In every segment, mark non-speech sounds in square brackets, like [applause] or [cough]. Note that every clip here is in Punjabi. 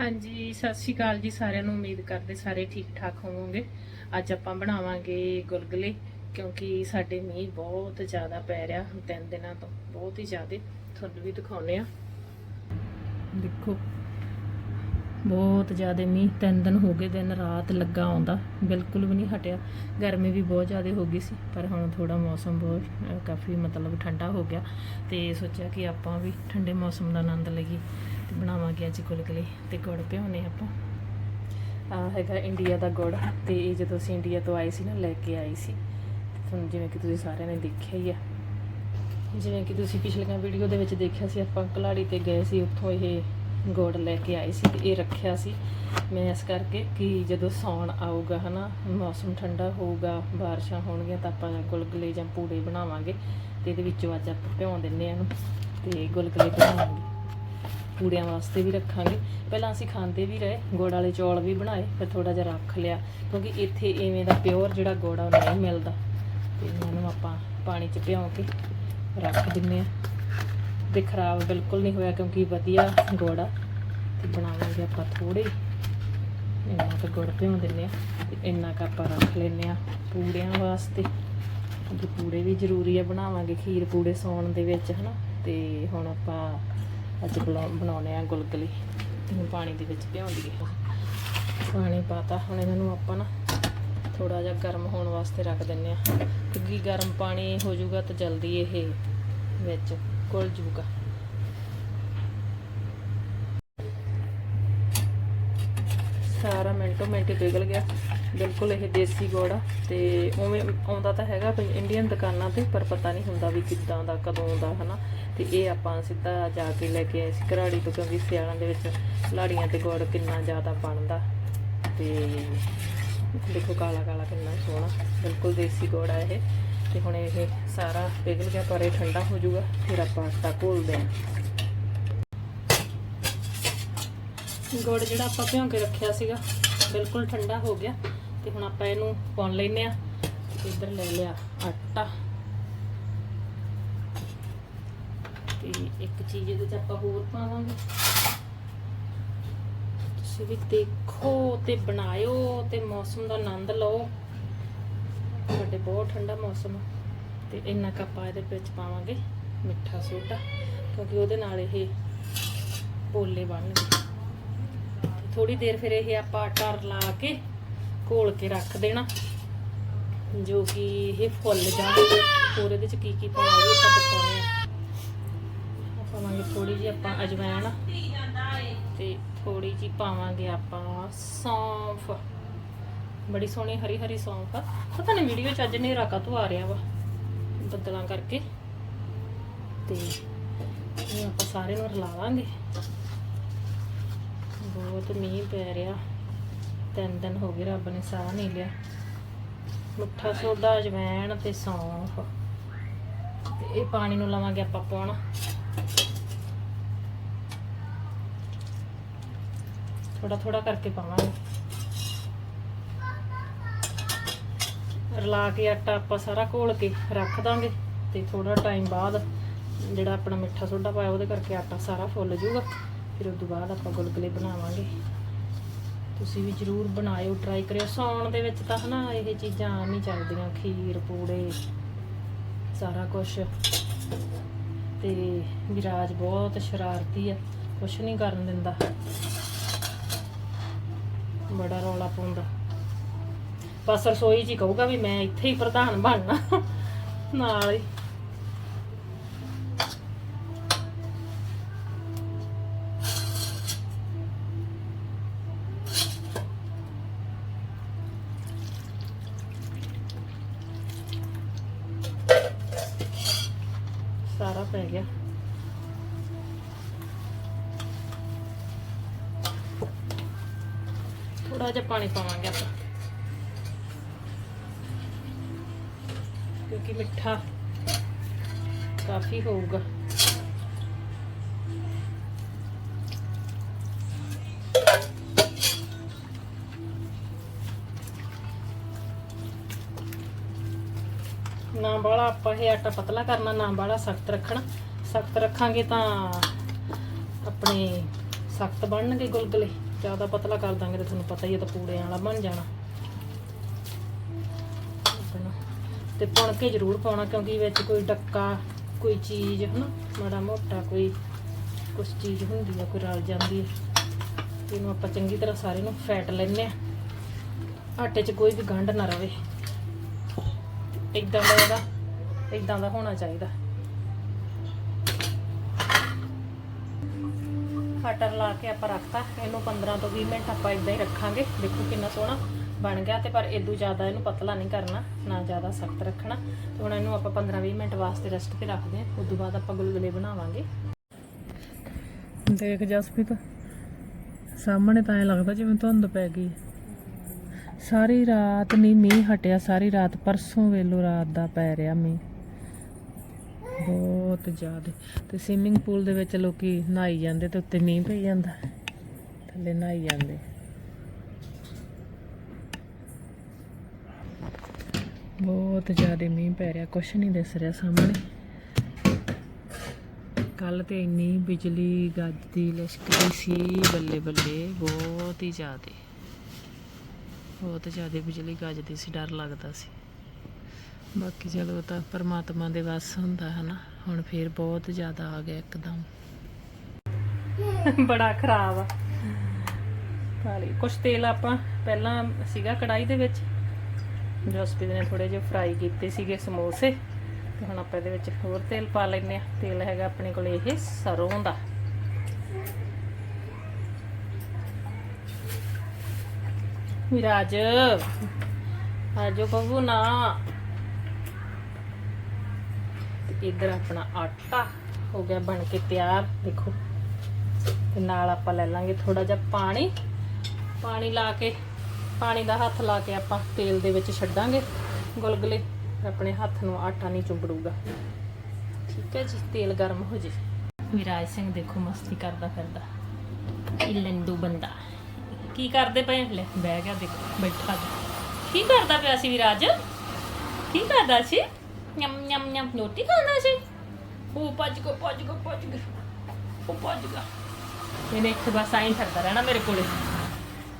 ਹਾਂਜੀ, ਸਤਿ ਸ਼੍ਰੀ ਅਕਾਲ ਜੀ ਸਾਰਿਆਂ ਨੂੰ। ਉਮੀਦ ਕਰਦੇ ਸਾਰੇ ਠੀਕ ਠਾਕ ਹੋਵੋਗੇ। ਅੱਜ ਆਪਾਂ ਬਣਾਵਾਂਗੇ ਗੁਲਗੁਲੇ, ਕਿਉਂਕਿ ਸਾਡੇ ਮੀਂਹ ਬਹੁਤ ਜ਼ਿਆਦਾ ਪੈ ਰਿਹਾ ਹੁਣ ਤਿੰਨ ਦਿਨਾਂ ਤੋਂ। ਬਹੁਤ ਹੀ ਜ਼ਿਆਦਾ। ਤੁਹਾਨੂੰ ਵੀ ਦਿਖਾਉਨੇ ਆ ਦੇਖੋ, ਬਹੁਤ ਜ਼ਿਆਦਾ ਮੀਂਹ, ਤਿੰਨ ਦਿਨ ਹੋ ਗਏ, ਦਿਨ ਰਾਤ ਲੱਗਾ ਆਉਂਦਾ। ਬਿਲਕੁਲ ਵੀ ਨਹੀਂ ਹਟਿਆ। ਗਰਮੀ ਵੀ ਬਹੁਤ ਜ਼ਿਆਦਾ ਹੋ ਗਈ ਸੀ, ਪਰ ਹੁਣ ਥੋੜਾ ਮੌਸਮ ਬਹੁਤ ਕਾਫੀ ਮਤਲਬ ਠੰਡਾ ਹੋ ਗਿਆ। ਤੇ ਸੋਚਿਆ ਕਿ ਆਪਾਂ ਵੀ ਠੰਡੇ ਮੌਸਮ ਦਾ ਆਨੰਦ ਲਈਏ। ਤੇ ਬਣਾਵਾਂਗੇ ਅੱਜ ਗੁਲਗੁਲੇ ਤੇ ਗੁੜ ਪਿਆਉਣੇ ਆਪਾਂ। ਆ ਹੈਗਾ ਇੰਡੀਆ ਦਾ ਗੁੜ ਤੇ ਇਹ ਜਦੋਂ ਅਸੀਂ ਇੰਡੀਆ ਤੋਂ ਆਏ ਸੀ ਨਾ, ਲੈ ਕੇ ਆਏ ਸੀ। ਤੁਹਾਨੂੰ ਜਿਵੇਂ ਕਿ ਤੁਸੀਂ ਸਾਰਿਆਂ ਨੇ ਦੇਖਿਆ ਹੀ ਆ। ਜਿਵੇਂ ਕਿ ਤੁਸੀਂ ਪਿਛਲੀਆਂ ਵੀਡੀਓ ਦੇ ਵਿੱਚ ਦੇਖਿਆ ਸੀ, ਆਪਾਂ ਕਲਾੜੀ ਤੇ ਗਏ ਸੀ, ਉੱਥੋਂ ਇਹ ਗੁੜ ਲੈ ਕੇ ਆਏ ਸੀ ਤੇ ਇਹ ਰੱਖਿਆ ਸੀ। ਮੈਂ ਇਸ ਕਰਕੇ ਕਿ ਜਦੋਂ ਸੌਣ ਆਊਗਾ, ਹਨਾ, ਮੌਸਮ ਠੰਡਾ ਹੋਊਗਾ, ਬਾਰਿਸ਼ਾਂ ਹੋਣਗੀਆਂ ਤਾਂ ਆਪਾਂ ਗੁਲਗੁਲੇ ਜਾਂ ਪੂੜੇ ਬਣਾਵਾਂਗੇ ਤੇ ਇਹਦੇ ਵਿੱਚੋਂ ਅੱਜ ਆਪਾਂ ਭਿਉਂ ਦਿੰਨੇ ਆ ਇਹਨੂੰ ਤੇ ਗੁਲਗੁਲੇ ਬਣਾਵਾਂਗੇ। ਪੂੜਿਆਂ ਵਾਸਤੇ ਵੀ ਰੱਖਾਂਗੇ। ਪਹਿਲਾਂ ਅਸੀਂ ਖਾਂਦੇ ਵੀ ਰਹੇ, ਗੁੜ ਵਾਲੇ ਚੌਲ ਵੀ ਬਣਾਏ, ਫਿਰ ਥੋੜਾ ਜਿਹਾ ਰੱਖ ਲਿਆ, ਕਿਉਂਕਿ ਇੱਥੇ ਐਵੇਂ ਦਾ ਪਿਓਰ ਜਿਹੜਾ ਗੁੜ ਆ ਉਹ ਨਹੀਂ ਮਿਲਦਾ। ਤੇ ਇਹਨਾਂ ਨੂੰ ਆਪਾਂ ਪਾਣੀ 'ਚ ਭਿਉਂ ਕੇ ਰੱਖ ਦਿੰਨੇ ਆ ਤੇ ਖਰਾਬ ਬਿਲਕੁਲ ਨਹੀਂ ਹੋਇਆ, ਕਿਉਂਕਿ ਵਧੀਆ ਗੁੜ ਆ। ਤੇ ਬਣਾਵਾਂਗੇ ਆਪਾਂ ਥੋੜੇ ਇੰਨਾ ਕੁ ਗੁੜ ਭਿਉਂ ਦਿੰਨੇ ਆ ਤੇ ਇੰਨਾ ਕੁ ਆਪਾਂ ਰੱਖ ਲੈਨੇ ਆ ਪੂੜਿਆਂ ਵਾਸਤੇ। ਕਿਉਂਕਿ ਪੂੜੇ ਵੀ ਜ਼ਰੂਰੀ ਆ, ਬਣਾਵਾਂਗੇ ਖੀਰ ਪੂੜੇ ਸੌਣ ਦੇ ਵਿੱਚ, ਹਨਾ। ਤੇ ਹੁਣ ਆਪਾਂ ਅੱਜ ਬਣਾ- ਬਣਾਉਣੇ ਆ ਗੁਲਗੁਲੇ। ਇਹਨੂੰ ਪਾਣੀ ਦੇ ਵਿੱਚ ਭਿਉਂ ਹੈ ਪਾਣੀ ਪਾਤਾ, ਹੁਣ ਇਹਨਾਂ ਨੂੰ ਆਪਾਂ ਨਾ ਥੋੜਾ ਜਿਹਾ ਗਰਮ ਹੋਣ ਵਾਸਤੇ ਰੱਖ ਦਿੰਨੇ ਆ ਕਿਉਂਕਿ ਗਰਮ ਪਾਣੀ ਹੋ ਜਾਊਗਾ ਤਾਂ ਜਲਦੀ ਇਹ ਵਿੱਚ ਘੁਲ ਜਾਊਗਾ। ਸਾਰਾ ਮਿੰਟੋ ਮਿੰਟ ਹੀ ਪਿਘਲ ਗਿਆ। ਬਿਲਕੁਲ ਇਹ ਦੇਸੀ ਗੁੜ ਆ ਤੇ ਉਵੇਂ ਆਉਂਦਾ ਤਾਂ ਹੈਗਾ ਇੰਡੀਅਨ ਦੁਕਾਨਾਂ ਤੇ, ਪਰ ਪਤਾ ਨਹੀਂ ਹੁੰਦਾ ਵੀ ਕਿੱਦਾਂ ਦਾ, ਕਦੋਂ ਦਾ, ਹਨਾ। ਤੇ ਇਹ ਆਪਾਂ ਸਿੱਧਾ ਜਾ ਕੇ ਲੈ ਕੇ ਆਏ ਸੀ ਘਰਾੜੀ ਤੋਂ, ਕਿਉਂਕਿ ਸਿਆਲਾਂ ਦੇ ਵਿੱਚ ਲਾੜੀਆਂ ਤੇ ਗੁੜ ਕਿੰਨਾ ਜ਼ਿਆਦਾ ਬਣਦਾ। ਤੇ ਦੇਖੋ ਕਾਲਾ ਕਾਲਾ ਕਿੰਨਾ ਸੋਹਣਾ, ਬਿਲਕੁਲ ਦੇਸੀ ਗੁੜ ਆ ਇਹ। ਤੇ ਹੁਣ ਇਹ ਸਾਰਾ ਪਿਘਲ ਗਿਆ ਪਰ ਇਹ ਠੰਡਾ ਹੋ ਜਾਊਗਾ, ਫਿਰ ਆਪਾਂ ਆਟਾ ਘੋਲਦੇ ਹਾਂ। ਗੁੜ ਜਿਹੜਾ ਆਪਾਂ ਭਿਉਂ ਕੇ ਰੱਖਿਆ ਸੀਗਾ, ਬਿਲਕੁਲ ਠੰਡਾ ਹੋ ਗਿਆ। ਤੇ ਹੁਣ ਆਪਾਂ ਇਹਨੂੰ ਪਾਉਣ ਲੈਨੇ ਆ ਇੱਧਰ ਲੈ ਲਿਆ ਆਟਾ। ਤੇ ਇੱਕ ਚੀਜ਼ ਇਹਦੇ ਚ ਆਪਾਂ ਹੋਰ ਪਾਵਾਂਗੇ। ਤੁਸੀਂ ਵੀ ਦੇਖੋ ਤੇ ਬਣਾਇਓ ਤੇ ਮੌਸਮ ਦਾ ਆਨੰਦ ਲਓ। ਸਾਡੇ ਬਹੁਤ ਠੰਡਾ ਮੌਸਮ ਆ ਤੇ ਇੰਨਾ ਕੁ ਆਪਾਂ ਇਹਦੇ ਵਿੱਚ ਪਾਵਾਂਗੇ ਮਿੱਠਾ ਸੋਡਾ, ਕਿਉਂਕਿ ਉਹਦੇ ਨਾਲ ਇਹ ਪੋਲੇ ਬਣਨਗੇ। ਥੋੜੀ ਦੇਰ ਫਿਰ ਇਹ ਆਪਾਂ ਆਟਾ ਲਾ ਕੇ ਘੋਲ ਕੇ ਰੱਖ ਦੇਣਾ, ਜੋ ਕਿ ਇਹ ਫੁੱਲ ਜਾਣਗੇ। ਹੋਰ ਇਹਦੇ ਚ ਕੀ ਕੀ ਪਾਉਣਾ, ਉਹ ਵੀ ਆਪਾਂ ਪਾਵਾਂਗੇ ਥੋੜੀ ਜਿਹੀ ਆਪਾਂ ਅਜਵਾਇਣ ਤੇ ਥੋੜੀ ਜਿਹੀ ਪਾਵਾਂਗੇ ਆਪਾਂ ਸੌਂਫ। ਬੜੀ ਸੋਹਣੀ ਹਰੀ ਹਰੀ ਸੌਂਫ ਪਤਾ ਨਹੀਂ ਵੀਡੀਓ ਚ ਅੱਜ ਹਨੇਰਾ ਕਾਹਤੋਂ ਆ ਰਿਹਾ ਵਾ, ਬੱਦਲਾਂ ਕਰਕੇ। ਤੇ ਇਹ ਆਪਾਂ ਸਾਰੇ ਨੂੰ ਰਲਾ ਲਾਂਗੇ। ਬਹੁਤ ਮੀਂਹ ਪੈ ਰਿਹਾ। ਤਿੰਨ ਦਿਨ ਹੋ ਗਏ ਰੱਬ ਨੇ ਸਾਹ ਨਹੀਂ ਲਿਆ। ਮਿੱਠਾ ਸੋਡਾ ਅਜਵਾਇਣ ਤੇ ਸੌਂਫ। ਤੇ ਇਹ ਪਾਣੀ ਨੂੰ ਲਵਾਂਗੇ ਆਪਾਂ ਪਾਉਣਾ ਥੋੜਾ ਥੋੜਾ ਕਰਕੇ ਪਾਵਾਂਗੇ। ਰਲਾ ਕੇ ਆਟਾ ਆਪਾਂ ਸਾਰਾ ਘੋਲ ਕੇ ਰੱਖ ਦਾਂਗੇ ਤੇ ਥੋੜਾ ਟਾਈਮ ਬਾਅਦ ਜਿਹੜਾ ਆਪਣਾ ਮਿੱਠਾ ਸੋਡਾ ਪਾਇਆ ਉਹਦੇ ਕਰਕੇ ਆਟਾ ਸਾਰਾ ਫੁੱਲ ਜਾਊਗਾ। ਫਿਰ ਉਸ ਤੋਂ ਬਾਅਦ ਆਪਾਂ ਗੁਲਗੁਲੇ ਬਣਾਵਾਂਗੇ। ਤੁਸੀਂ ਵੀ ਜਰੂਰ ਬਣਾਇਓ ਟਰਾਈ ਕਰਿਓ। ਸੌਣ ਦੇ ਵਿੱਚ ਤਾਂ ਹਨਾ ਇਹ ਚੀਜ਼ਾਂ ਆਮ ਹੀ ਚੱਲਦੀਆਂ, ਖੀਰ, ਪੂੜੇ, ਸਾਰਾ ਕੁਝ ਤੇ ਵਿਰਾਜ ਬਹੁਤ ਸ਼ਰਾਰਤੀ ਆ, ਕੁਛ ਨਹੀਂ ਕਰਨ ਦਿੰਦਾ। ਬੜਾ ਰੌਲਾ ਪਾਉਂਦਾ। ਬਸ ਰਸੋਈ 'ਚ ਹੀ ਕਹੂਗਾ ਵੀ ਮੈਂ ਇੱਥੇ ਹੀ ਪ੍ਰਧਾਨ ਬਣਨਾ। ਨਾਲ ਹੀ ਸਾਰਾ ਪੈ ਗਿਆ ਥੋੜਾ ਜਿਹਾ ਪਾਣੀ ਪਾਵਾਂਗੇ ਆਪਾਂ। ਕਿਉਂਕਿ ਮਿੱਠਾ ਕਾਫੀ ਹੋਊਗਾ। ਨਾ ਬਾਹਲਾ ਆਪਾਂ ਇਹ ਆਟਾ ਪਤਲਾ ਕਰਨਾ, ਨਾ ਬਾਹਲਾ ਸਖਤ ਰੱਖਣਾ। ਸਖਤ ਰੱਖਾਂਗੇ ਤਾਂ ਆਪਣੇ ਸਖਤ ਬਣਨਗੇ ਗੁਲਗੁਲੇ। ਜ਼ਿਆਦਾ ਪਤਲਾ ਕਰ ਦਾਂਗੇ ਤਾਂ ਤੁਹਾਨੂੰ ਪਤਾ ਹੀ ਹੈ ਤਾਂ ਪੂੜਿਆਂ ਵਾਲਾ ਬਣ ਜਾਣਾ। ਆਪਣਾ। ਤੇ ਪੁਣ ਕੇ ਜ਼ਰੂਰ ਪਾਉਣਾ, ਕਿਉਂਕਿ ਵਿੱਚ ਕੋਈ ਡੱਕਾ, ਕੋਈ ਚੀਜ਼, ਹਨਾ, ਮਾੜਾ ਮੋਟਾ ਕੋਈ, ਕੁਛ ਚੀਜ਼ ਹੁੰਦੀ ਆ, ਕੋਈ ਰਲ ਜਾਂਦੀ ਹੈ ਇਹਨੂੰ ਆਪਾਂ ਚੰਗੀ ਤਰ੍ਹਾਂ ਸਾਰੇ ਨੂੰ ਫੈਟ ਲੈਨੇ ਆ। ਆਟੇ 'ਚ ਕੋਈ ਵੀ ਗੰਢ ਨਾ ਰਵੇ। ਇਦਾਂ ਦਾ ਇਹਦਾ ਇਦਾਂ ਦਾ ਹੋਣਾ ਚਾਹੀਦਾ। ਖਟਰ ਲਾ ਕੇ ਆਪਾਂ ਰੱਖਤਾ। ਇਹਨੂੰ 15 ਤੋਂ 20 ਮਿੰਟ ਆਪਾਂ ਇਦਾਂ ਹੀ ਰੱਖਾਂਗੇ। ਦੇਖੋ ਕਿੰਨਾ ਸੋਹਣਾ ਬਣ ਗਿਆ ਤੇ ਪਰ ਇਦੋਂ ਜ਼ਿਆਦਾ ਇਹਨੂੰ ਪਤਲਾ ਨਹੀਂ ਕਰਨਾ, ਨਾ ਜ਼ਿਆਦਾ ਸਖਤ ਰੱਖਣਾ। ਤੇ ਹੁਣ ਇਹਨੂੰ ਆਪਾਂ 15-20 ਮਿੰਟ ਵਾਸਤੇ ਰੈਸਟ ਤੇ ਰੱਖਦੇ ਹਾਂ। ਉਸ ਤੋਂ ਬਾਅਦ ਆਪਾਂ ਗੁਲਗੁਲੇ ਬਣਾਵਾਂਗੇ। ਦੇਖ ਜਸਪ੍ਰੀਤ, ਸਾਹਮਣੇ ਤਾਂ ਐ ਲੱਗਦਾ ਜਿਵੇਂ ਧੁੰਦ ਪੈ ਗਈ। ਸਾਰੀ ਰਾਤ ਨਹੀਂ ਮੀਂਹ ਹਟਿਆ, ਸਾਰੀ ਰਾਤ ਪਰਸੋਂ ਵੇਲੋ ਰਾਤ ਦਾ ਪੈ ਰਿਹਾ ਮੀਂਹ। ਬਹੁਤ ਜ਼ਿਆਦਾ। ਤੇ ਸਵਿਮਿੰਗ ਪੂਲ ਦੇ ਵਿੱਚ ਲੋਕੀ ਨਹਾਈ ਜਾਂਦੇ ਤੇ ਉੱਤੇ ਮੀਂਹ ਪਈ ਜਾਂਦਾ। ਥੱਲੇ ਨਹਾਈ ਜਾਂਦੇ। ਬਹੁਤ ਜ਼ਿਆਦਾ ਮੀਂਹ ਪੈ ਰਿਹਾ, ਕੁਛ ਨਹੀਂ ਦਿਸ ਰਿਹਾ ਸਾਹਮਣੇ। ਕੱਲ ਤੇ ਇੰਨੀ ਬਿਜਲੀ ਗੱਜਦੀ ਲਿਸ਼ਕਦੀ ਸੀ, ਬੱਲੇ ਬੱਲੇ, ਬਹੁਤ ਹੀ ਜ਼ਿਆਦਾ। ਬਹੁਤ ਜ਼ਿਆਦਾ ਬਿਜਲੀ ਗੱਜਦੀ ਸੀ, ਡਰ ਲੱਗਦਾ ਸੀ। ਬਾਕੀ ਚਲੋ ਤਾਂ ਪਰਮਾਤਮਾ ਦੇ ਵੱਸ ਹੁੰਦਾ ਹੈ ਨਾ ਹੁਣ ਫੇਰ ਬਹੁਤ ਜ਼ਿਆਦਾ ਆ ਗਿਆ ਇੱਕਦਮ। [laughs] ਬੜਾ ਖਰਾਬ ਆ। ਕਾਲੀ, ਕੁਛ ਤੇਲ ਆਪਾਂ ਪਹਿਲਾਂ ਸੀਗਾ ਕੜਾਈ ਦੇ ਵਿੱਚ ਜਸਪੀਤ ਨੇ ਥੋੜੇ ਜਿਹਾ ਫਰਾਈ ਕੀਤੇ ਸੀਗੇ ਸਮੋਸੇ, ਤੇ ਹੁਣ ਆਪਾਂ ਇਹਦੇ ਵਿੱਚ ਹੋਰ ਤੇਲ ਪਾ ਲੈਨੇ ਆ ਤੇਲ ਹੈਗਾ ਆਪਣੇ ਕੋਲ ਇਹ ਸਰੋਂ ਦਾ। ਵਿਰਾਜ ਆਜੋ ਬੱਬੂ, ਨਾ। ਤੇ ਇੱਧਰ ਆਪਣਾ ਆਟਾ ਹੋ ਗਿਆ ਬਣ ਕੇ ਤਿਆਰ, ਦੇਖੋ। ਤੇ ਨਾਲ ਆਪਾਂ ਲੈ ਲਾਂਗੇ ਥੋੜਾ ਜਿਹਾ ਪਾਣੀ। ਪਾਣੀ ਲਾ ਕੇ, ਪਾਣੀ ਦਾ ਹੱਥ ਲਾ ਕੇ ਆਪਾਂ ਤੇਲ ਦੇ ਵਿੱਚ ਛੱਡਾਂਗੇ ਗੁਲਗੁਲੇ। ਆਪਣੇ ਹੱਥ ਨੂੰ ਆਟਾ ਨਹੀਂ ਚੁੰਬੜੂਗਾ। ਠੀਕ ਹੈ ਜੀ, ਤੇਲ ਗਰਮ ਹੋ ਜੇ। ਵਿਰਾਜ ਸਿੰਘ ਦੇਖੋ ਮਸਤੀ ਕਰਦਾ ਫਿਰਦਾ। ਇਹ ਲੰਡੂ ਬੰਦਾ। ਕੀ ਕਰਦੇ ਪਏ? ਲੈ, ਬਹਿ ਗਿਆ ਦੇਖੋ, ਬੈਠਾ ਕੀ ਕਰਦਾ ਪਿਆ ਸੀ ਵਿਰਾਜ? ਕੀ ਕਰਦਾ ਸੀ? ਨਿਮ ਨਿਮ ਨਿਮ ਰੋਟੀ ਖਾਂਦਾ ਸੀ ਉਹ ਭੱਜ ਗੋ ਭੱਜ ਗੋ ਭੱਜ ਗਿਆ ਉਹ ਭੱਜ ਗਿਆ ਇਹਨੇ ਇੱਥੇ ਬਸ ਆਈ ਫਿਰਦਾ ਰਹਿਣਾ ਮੇਰੇ ਕੋਲੇ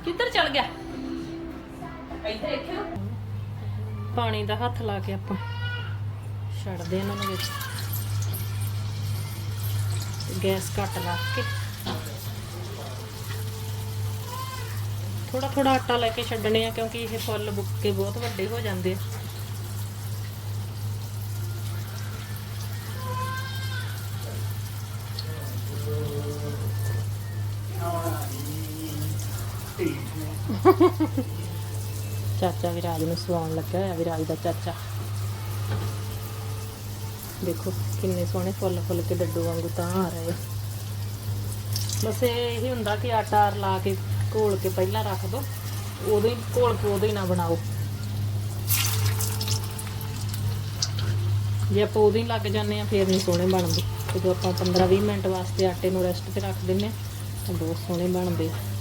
ਕਿੱਧਰ ਚਲ ਗਿਆ ਇੱਥੇ ਪਾਣੀ ਦਾ ਹੱਥ ਲਾ ਕੇ ਆਪਾਂ ਛੱਡਦੇ ਇਹਨਾਂ ਨੂੰ ਵਿੱਚ। ਗੈਸ ਘੱਟ ਰੱਖ ਕੇ। ਥੋੜਾ ਥੋੜਾ ਆਟਾ ਲੈ ਕੇ ਛੱਡਣੇ ਆ ਕਿਉਂਕਿ ਇਹ ਫੁੱਲ ਬੁੱਕ ਕੇ ਬਹੁਤ ਵੱਡੇ ਹੋ ਜਾਂਦੇ ਆ। ਚਾਚਾ ਵਿਰਾਜ ਨੂੰ ਸਵਾਉਣ ਲੱਗਾ ਹੋਇਆ, ਵਿਰਾਜ ਦਾ ਚਾਚਾ। ਦੇਖੋ ਕਿੰਨੇ ਸੋਹਣੇ ਫੁੱਲ ਫੁੱਲ ਕੇ ਡੱਡੂ ਵਾਂਗੂ ਤਾਂ ਆ ਰਹੇ ਬਸ ਇਹ ਹੀ ਹੁੰਦਾ ਕਿ ਆਟਾ ਲਾ ਕੇ, ਘੋਲ ਕੇ ਪਹਿਲਾਂ ਰੱਖ ਦੋ ਉਦੋਂ ਹੀ ਘੋਲ ਕੇ ਉਦੋਂ ਹੀ ਨਾ ਬਣਾਓ। ਜੇ ਆਪਾਂ ਉਦੋਂ ਹੀ ਲੱਗ ਜਾਂਦੇ ਆ, ਫੇਰ ਨਹੀਂ ਸੋਹਣੇ ਬਣਦੇ। ਜਦੋਂ ਆਪਾਂ 15-20 ਮਿੰਟ ਵਾਸਤੇ ਆਟੇ ਨੂੰ ਰੈਸਟ ਤੇ ਰੱਖ ਦਿੰਨੇ ਆ, ਤਾਂ ਬਹੁਤ ਸੋਹਣੇ ਬਣਦੇ ਆ।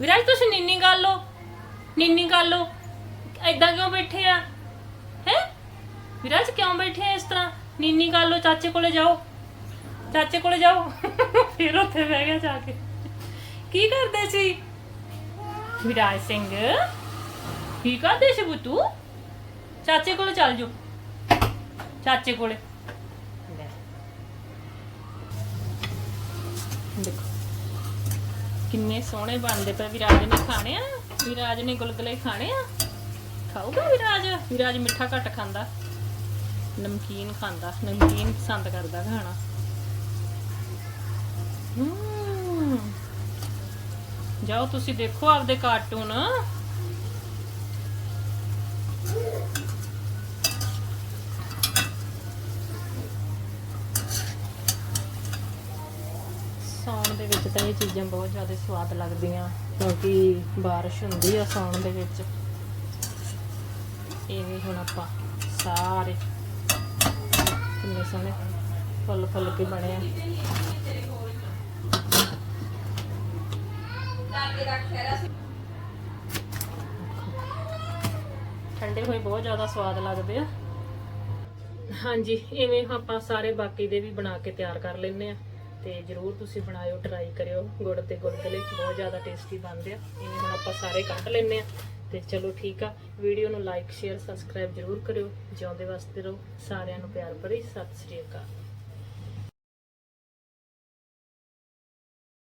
ਵਿਰਾਜ, ਤੁਸੀਂ ਨਿੰਨੀ ਗੱਲ ਲੋ ਨਿੰਨੀ ਗੱਲ ਲੋ ਐਦਾਂ ਕਿਉਂ ਬੈਠੇ ਆ? ਹੈ? ਵਿਰਾਜ, ਕਿਉਂ ਬੈਠੇ ਆ ਇਸ ਤਰ੍ਹਾਂ? ਨਿੰਨੀ ਗੱਲ ਲੋ ਚਾਚੇ ਕੋਲੇ ਜਾਓ। ਚਾਚੇ ਕੋਲੇ ਜਾਓ। [laughs] ਫਿਰ ਉੱਥੇ ਬਹਿ ਗਿਆ ਜਾ ਕੇ। ਕੀ ਕਰਦੇ ਸੀ? ਵਿਰਾਜ ਸਿੰਘ, ਕੀ ਕਰਦੇ ਸੀ ਬੁੱਤੂ ਚਾਚੇ ਕੋਲੇ ਚੱਲ ਜਾਓ। ਚਾਚੇ ਕੋਲੇ। ਦੇਖੋ। ਕਿੰਨੇ ਸੋਹਣੇ ਬਣਦੇ ਪਏ ਵਿਰਾਜ ਨੇ ਖਾਣੇ ਆ। ਵਿਰਾਜ ਨੇ ਗੁਲਗੁਲੇ ਖਾਣੇ ਆ। ਖਾਊਗਾ ਵਿਰਾਜ? ਵਿਰਾਜ ਮਿੱਠਾ ਘੱਟ ਖਾਂਦਾ। ਨਮਕੀਨ ਖਾਂਦਾ। ਨਮਕੀਨ ਪਸੰਦ ਕਰਦਾ ਖਾਣਾ। ਜਾਓ ਤੁਸੀਂ ਦੇਖੋ ਆਪਦੇ ਕਾਰਟੂਨ ਦੇ ਵਿੱਚ ਤਾਂ ਇਹ ਚੀਜ਼ਾਂ ਬਹੁਤ ਜ਼ਿਆਦਾ ਸਵਾਦ ਲੱਗਦੀਆਂ, ਕਿਉਂਕਿ ਬਾਰਿਸ਼ ਹੁੰਦੀ ਆ ਸਾਉਣ ਦੇ ਵਿੱਚ। ਇਹ ਹੁਣ ਆਪਾਂ ਸਾਰੇ ਕਿੰਨੇ ਸੋਹਣੇ ਫੁੱਲ ਫੁੱਲ ਕੇ ਬਣੇ ਆ। ਠੰਡੇ ਹੋਏ ਬਹੁਤ ਜ਼ਿਆਦਾ ਸਵਾਦ ਲੱਗਦੇ ਆ। ਹਾਂਜੀ, ਇਵੇਂ ਆਪਾਂ ਸਾਰੇ ਬਾਕੀ ਦੇ ਵੀ ਬਣਾ ਕੇ ਤਿਆਰ ਕਰ ਲੈਨੇ ਆ। ਤੇ ਜਰੂਰ ਤੁਸੀਂ ਬਣਾਇਓ ਟਰਾਈ ਕਰਿਓ। ਗੁੜ ਤੇ ਗੁਲਗੁਲੇ ਬਹੁਤ ਜ਼ਿਆਦਾ ਟੇਸਟੀ ਬਣਦੇ ਆ। ਇਵੇਂ ਹੁਣ ਆਪਾਂ ਸਾਰੇ ਕੱਢ ਲੈਨੇ ਆ। ਤੇ ਚਲੋ ਠੀਕ ਆ। ਵੀਡੀਓ ਨੂੰ ਲਾਈਕ ਸ਼ੇਅਰ ਸਬਸਕ੍ਰਾਈਬ ਜਰੂਰ ਕਰਿਓ। ਜਿਉਂਦੇ ਵਾਸਤੇ ਰਹੋ। ਸਾਰਿਆਂ ਨੂੰ ਪਿਆਰ ਭਰੀ। ਸਤਿ ਸ੍ਰੀ ਅਕਾਲ।